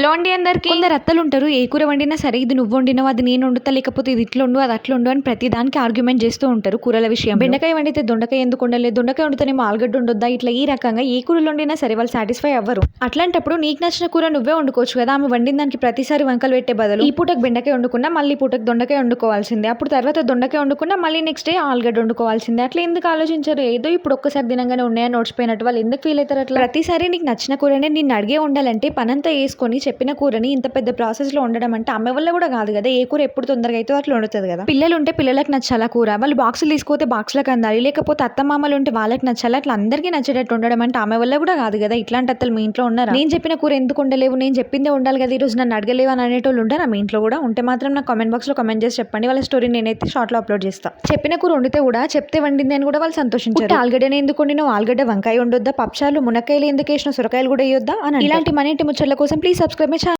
Hello అండి అందరికి. కొందరు అత్తలు ఉంటారు ఏ కూర వండినా సరే ఇది నువ్వు వండినావు అది నేను వండుతా లేకపోతే ఇది ఇట్లా ఉండు అది అట్లా ఉండు అని ప్రతి దానికి ఆర్గ్యుమెంట్ చేస్తూ ఉంటారు కూరల విషయం బెండకాయ వండితే దొండకాయ ఎందుకు వండలేదు? దొండకాయ వండితేనేమో ఆలుగడ్డ ఉండొద్దా? ఇట్లా ఈ రకంగా ఏ కూరలు వండినా సరే వాళ్ళు సాటిస్ఫై అవ్వరు. అట్లాంటప్పుడు నీకు నచ్చిన కూర నువ్వే వండుకోవచ్చు కదా? ఆమె వండిన దానికి ప్రతిసారి వంకలు పెట్టే బదులు ఈ పూటకు బెండకాయ వండుకున్నా మళ్ళీ పూటకు దొండకాయ వండుకోవాల్సిందే. అప్పుడు తర్వాత దొండకాయ వండుకున్నా మళ్ళీ నెక్స్ట్ డే ఆలుగడ్డ వండుకోవాల్సిందే. అట్లా ఎందుకు ఆలోచించారు? ఏదో ఇప్పుడు ఒక్కసారి దినంగానే ఉన్నాయని నోడిచిపోయినట్టు వాళ్ళు ఎందుకు ఫీల్ అవుతారు అట్లా? ప్రతిసారి నీకు నచ్చిన కూరనే నిన్ను అడిగే ఉండాలంటే పనంతా వేసుకొని చెప్పిన కూరని ఇంత పెద్ద ప్రాసెస్లో ఉండడం అంటే అమ్మ వల్ల కూడా కాదు కదా ఏ కూర ఎప్పుడు తొందరగా అయితే అట్లా వండుతుంది కదా. పిల్లలు ఉంటే పిల్లలకు నచ్చాలా కూర? వాళ్ళు బాక్సులు తీసుకపోతే బాక్స్లకు అందాలి లేకపోతే అత్త మామలు ఉంటే వాళ్ళకి నచ్చాలి? అట్లా అందరికీ నచ్చేటట్టు ఉండడం అంటే ఆమె వల్ల కూడా కాదు కదా ఇట్లాంటి అత్తలు మీ ఇంట్లో ఉన్నారా? నేను చెప్పిన కూర ఎందుకు ఉండలేవు నేను చెప్పిందే ఉండాలి కదా ఈ రోజు నన్ను అడగలేవు అని అనేటోళ్ళు ఉంటారా మీ ఇంట్లో కూడా? ఉంటే మాత్రం నాకు కామెంట్ బాక్స్లో కామెంట్ చేసి చెప్పండి వాళ్ళ స్టోరీ నేనైతే షార్ట్లో అప్లోడ్ చేస్తా. చెప్పిన కూర వండితే కూడా చెప్తే వండింది అని కూడా వాళ్ళు సంతోషించారు. ఆలుగడ్డనే ఎందుకు వండినావు? ఆలుగడ్డ వంకాయ ఉండొద్దా పప్చాలు మునక్కాయలు ఎందుకు వేసిన సొరకాయలు కూడా వేయొద్దా? అని ఇలాంటి మన ఇంటి ముచ్చట్ల కోసం ప్లీజ్ సబ్స్క్రైబ్ మై ఛానల్